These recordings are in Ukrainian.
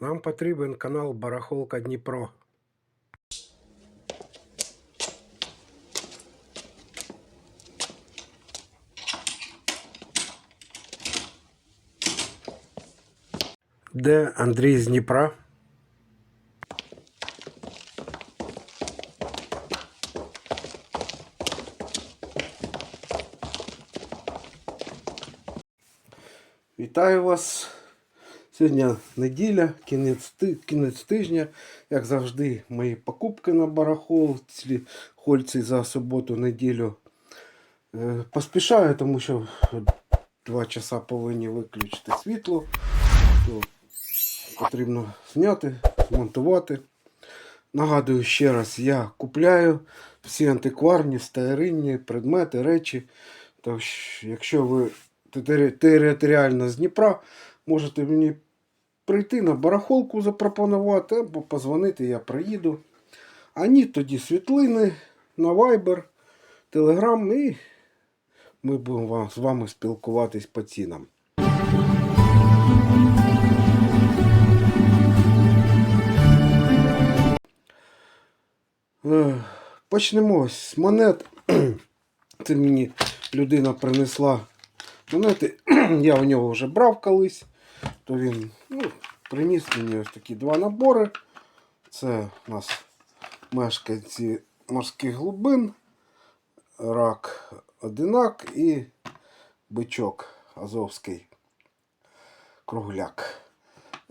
Нам потрібен канал Барахолка Дніпро. Де Андрій з Дніпра? Вітаю вас. Сьогодні неділя, кінець, кінець тижня. Як завжди, мої покупки на барахолці хольці за суботу-неділю. Е, Поспішаю, тому що два часа повинні виключити світло. То потрібно зняти, змонтувати. Нагадую ще раз, я купляю всі антикварні, старинні предмети, речі. Тож, якщо ви територіально з Дніпра, можете мені прийти на барахолку запропонувати або позвонити, я приїду. А ні, тоді світлини на Viber, Telegram і ми будемо з вами спілкуватись по цінам. Е, Почнемо з монет. Це мені людина принесла монети. Я у нього вже брав колись. То він ну, приніс мені ось такі два набори. Це у нас мешканці морських глибин, рак одинак і бичок азовський кругляк.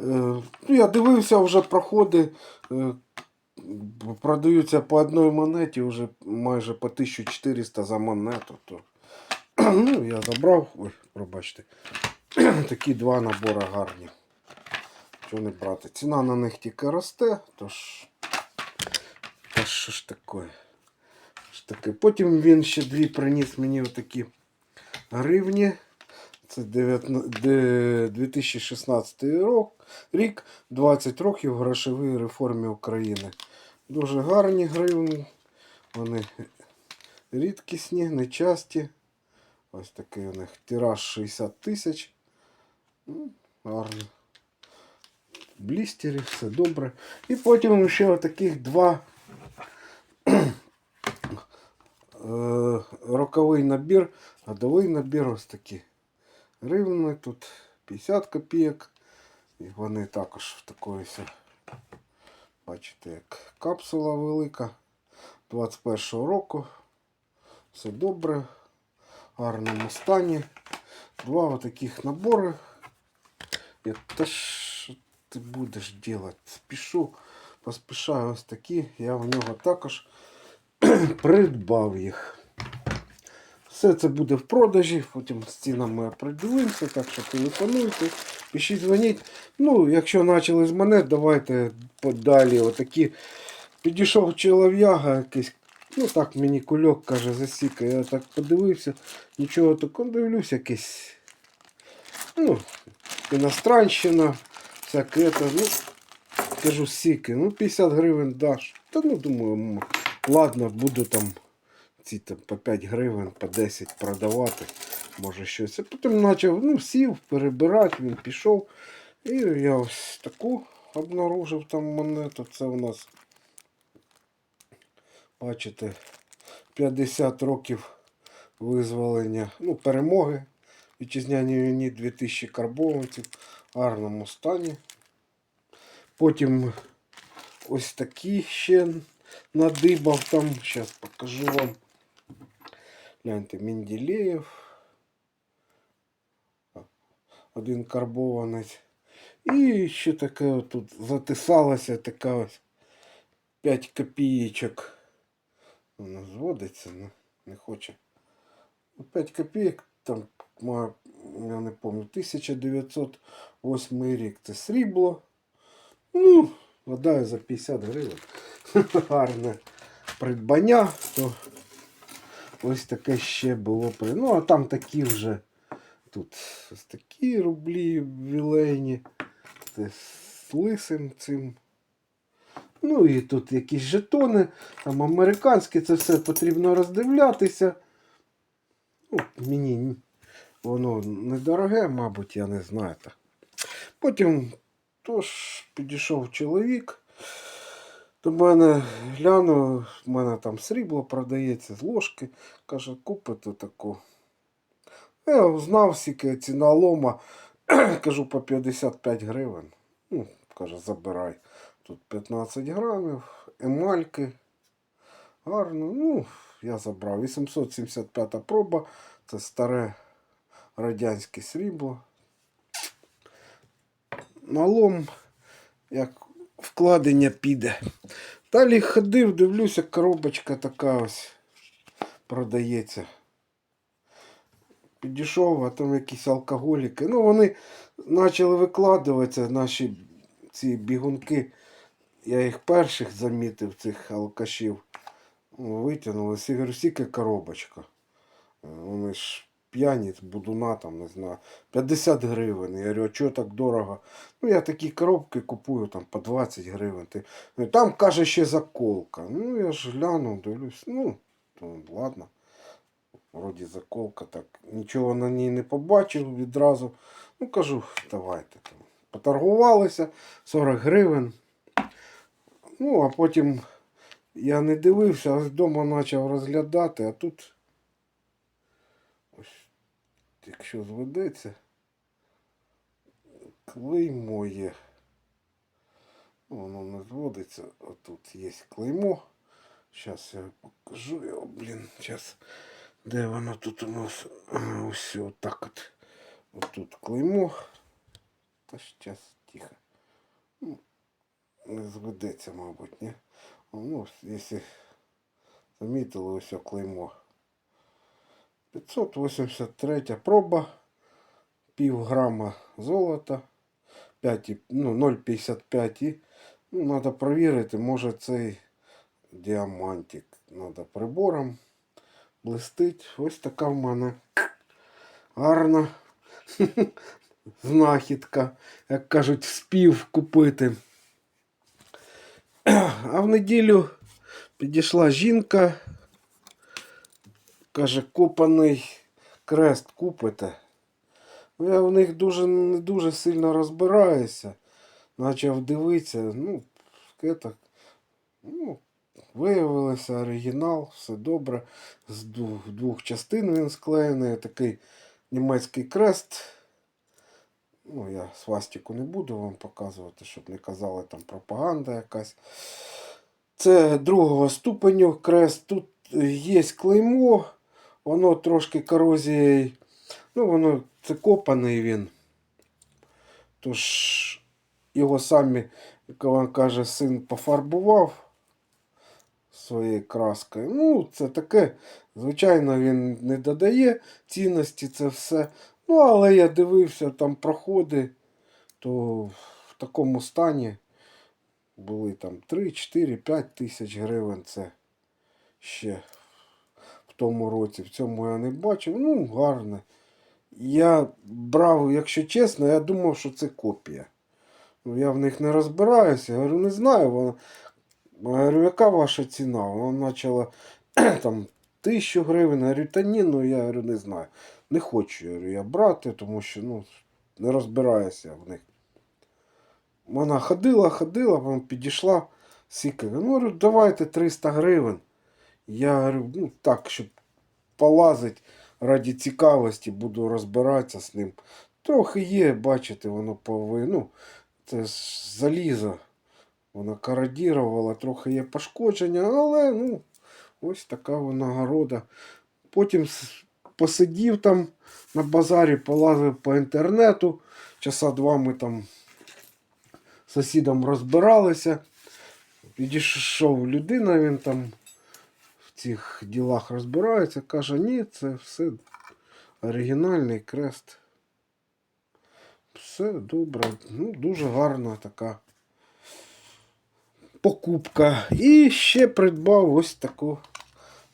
Е, ну, я дивився вже проходи. Е, продаються по одній монеті вже майже по 1400 за монету. То, ну, я забрав, ой, пробачте, такі два набори гарні. Чого не брати? Ціна на них тільки росте, тож. Та що ж таке? Що таке? Потім він ще дві приніс мені отакі гривні. Це 2016 рок, рік, 20 років грошової реформі України. Дуже гарні гривні. Вони рідкісні, нечасті. Ось такий у них тираж 60 тисяч. Ну, Гарно. Блістері, все добре. І потім ще отаких два е, роковий набір, годовий набір ось такі гривни. Тут 50 копійок. І вони також в такої. Бачите, як капсула велика 21-го року. Все добре, в гарному стані. Два отаких набори. Та що ти будеш робити? Спішу, поспішаю ось такі. Я в нього також придбав їх. Все це буде в продажі, потім з цінами придивимося, так що телефонуйте, пишіть, дзвоніть. Ну, якщо почали з монет, давайте подалі. Отакі. Підійшов чолов'яга якийсь, ну так мені кульок каже, засіка. Я так подивився, нічого такого дивлюсь, якийсь. Ну, іностранщина, всяке це, ну, кажу, сіки, ну 50 гривень даш. Та ну думаю, ладно, буду там ці там, по 5 гривень, по 10 продавати, може щось. А потім почав, ну, сів, перебирати, він пішов. І я ось таку обнаружив там монету. Це у нас, бачите, 50 років визволення, ну, перемоги. Вітчизняні війні 2000 карбованців в гарному стані. Потім ось такі ще надибав там. Зараз покажу вам. Гляньте, Менделєєв. Один карбованець. І ще таке тут затисалася така ось 5 копійочок. Вона зводиться, не, не хоче. 5 копійок там, я не пам'ятаю, 1908 рік. Це срібло. Ну, гадаю, за 50 гривень. Гарне придбання, то ось таке ще було. Ну, а там такі вже тут ось такі рублі вілейні. Це з лисим цим. Ну і тут якісь жетони, там американські, це все потрібно роздивлятися. Ну, мені воно недороге, мабуть, я не знаю. Потім Тож підійшов чоловік. До мене глянув, в мене там срібло продається з ложки. Каже, купите таку. Я знав, скільки ціна лома. Кажу по 55 гривень. Ну, каже, забирай. Тут 15 грамів, емальки. Гарно. Ну, я забрав. 875 проба. Це старе радянське срібло. Налом, як вкладення піде. Далі ходив, дивлюся, коробочка така ось продається. Підійшов, а там якісь алкоголіки. Ну, вони почали викладуватися, наші ці бігунки. Я їх перших замітив, цих алкашів. Ну, Витягнули. Говорю, коробочка. Е, Вони ж п'яні, будуна там, не знаю. 50 гривень. Я говорю, а чого так дорого? Ну, я такі коробки купую там по 20 гривень. Ти... ну, Там каже ще заколка. Ну, я ж глянув, дивлюсь, ну, то ладно. Вроді заколка, так. Нічого на ній не побачив відразу. Ну, кажу, давайте там. Поторгувалися 40 гривень. Ну, а потім я не дивився, аж вдома почав розглядати, а тут ось, якщо зведеться, клеймо є. Воно не зводиться, а тут є клеймо. Зараз я покажу його, блін, зараз. Де воно тут у нас? Ось отак от. Отут клеймо. Та зараз тихо. Ну, не зведеться, мабуть, ні? Ну, якщо замітили ось клеймо. 583 проба, пів грама золота, 5, ну, 0,55 ну, треба перевірити, може цей діамантик. Треба прибором блистить. Ось така в мене гарна знахідка, як кажуть, спів купити. А в неділю підійшла жінка, каже, купаний крест купите. Ну, я в них дуже не дуже сильно розбираюся. Почав дивитися, ну, это, ну, виявилося оригінал, все добре. З двох, двох частин він склеєний, такий німецький крест. Ну, я свастику не буду вам показувати, щоб не казали там пропаганда якась. Це другого ступеню крест. Тут є клеймо, воно трошки корозією. Ну, воно це копаний він. Тож його самі, як він каже, син пофарбував своєю краскою. Ну, це таке. Звичайно, він не додає цінності це все. Ну, але я дивився, там проходи, то в такому стані були там 3, 4, 5 тисяч гривень. Це ще в тому році. В цьому я не бачив. Ну, гарне. Я брав, якщо чесно, я думав, що це копія. Ну, я в них не розбираюся. Я говорю, не знаю. Вона... Я говорю, яка ваша ціна? Вона почала там тисячу гривень. Я говорю, та ні, ну я говорю, не знаю. Не хочу я, брати, тому що ну, не розбираюся в них. Вона ходила, ходила, потім підійшла. Сіка. Ну, говорю, давайте 300 гривень. Я говорю, ну так, щоб полазить раді цікавості, буду розбиратися з ним. Трохи є, бачите, воно пови. Ну, це залізо. Вона кородірувала, трохи є пошкодження, але ну, ось така вона города. Потім посидів там на базарі, полазив по інтернету. Часа два ми там з сусідом розбиралися. Підійшов людина, він там в цих ділах розбирається. Каже, ні, це все оригінальний крест. Все добре. Ну, дуже гарна така покупка. І ще придбав ось таку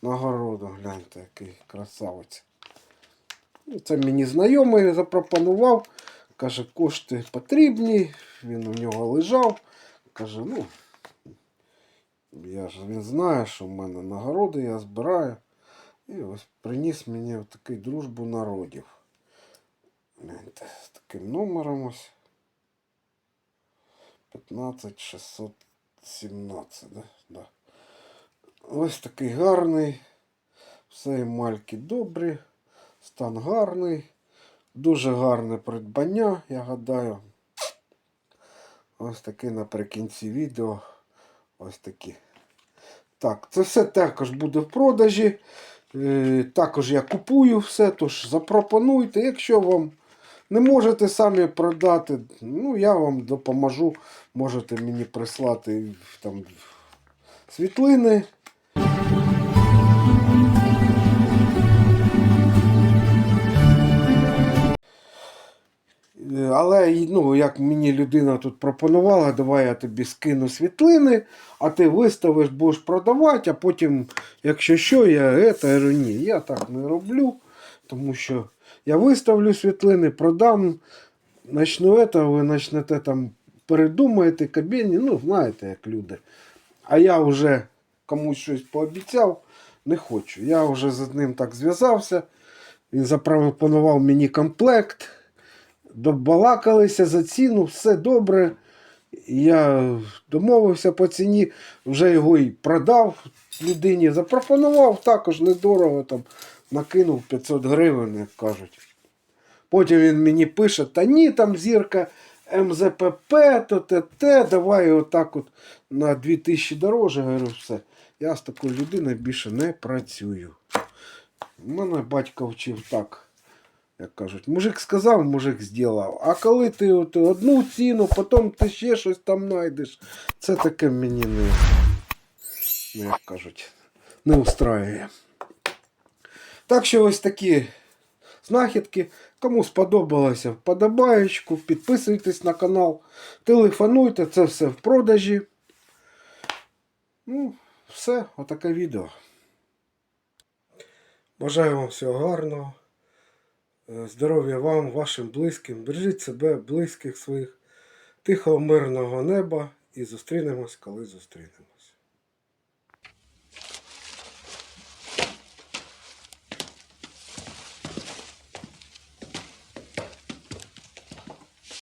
нагороду. Гляньте, який красавець. Ну, Це мені знайомий запропонував. Каже, кошти потрібні. Він у нього лежав. Каже, ну, я ж він знає, що в мене нагороди я збираю. І ось приніс мені такий дружбу народів. З таким номером ось. 15 617, да? Да. Ось такий гарний. Все емальки добрі. Стан гарний. Дуже гарне придбання, я гадаю. Ось таке наприкінці відео. Ось такі. Так, це все також буде в продажі. Е, також я купую все, тож запропонуйте. Якщо вам не можете самі продати, ну я вам допоможу. Можете мені прислати там світлини. Але ну, як мені людина тут пропонувала, давай я тобі скину світлини, а ти виставиш, будеш продавати, а потім, якщо що, я это, я ні, я так не роблю, тому що я виставлю світлини, продам, начну это, ви почнете там передумаєте, кабіні, ну, знаєте, як люди. А я вже комусь щось пообіцяв, не хочу. Я вже з ним так зв'язався. Він запропонував мені комплект добалакалися за ціну, все добре. Я домовився по ціні, вже його і продав людині. Запропонував також недорого, там, накинув 500 гривень, як кажуть. Потім він мені пише: та ні, там зірка МЗПП, то те, те, давай отак от на 2000 дороже. Говорю, все. Я з такою людиною більше не працюю. У Мене батько вчив так як кажуть, мужик сказав, мужик зробив. А коли ти от одну ціну, потім ти ще щось там знайдеш, це таке мені не, ну, як кажуть, не устраює. Так що ось такі знахідки. Кому сподобалося, вподобаєчку, підписуйтесь на канал, телефонуйте, це все в продажі. Ну, все, отаке відео. Бажаю вам всього гарного. Е, Здоров'я вам, вашим близьким. Бережіть себе, близьких своїх, тихого, мирного неба і зустрінемось, коли зустрінемось.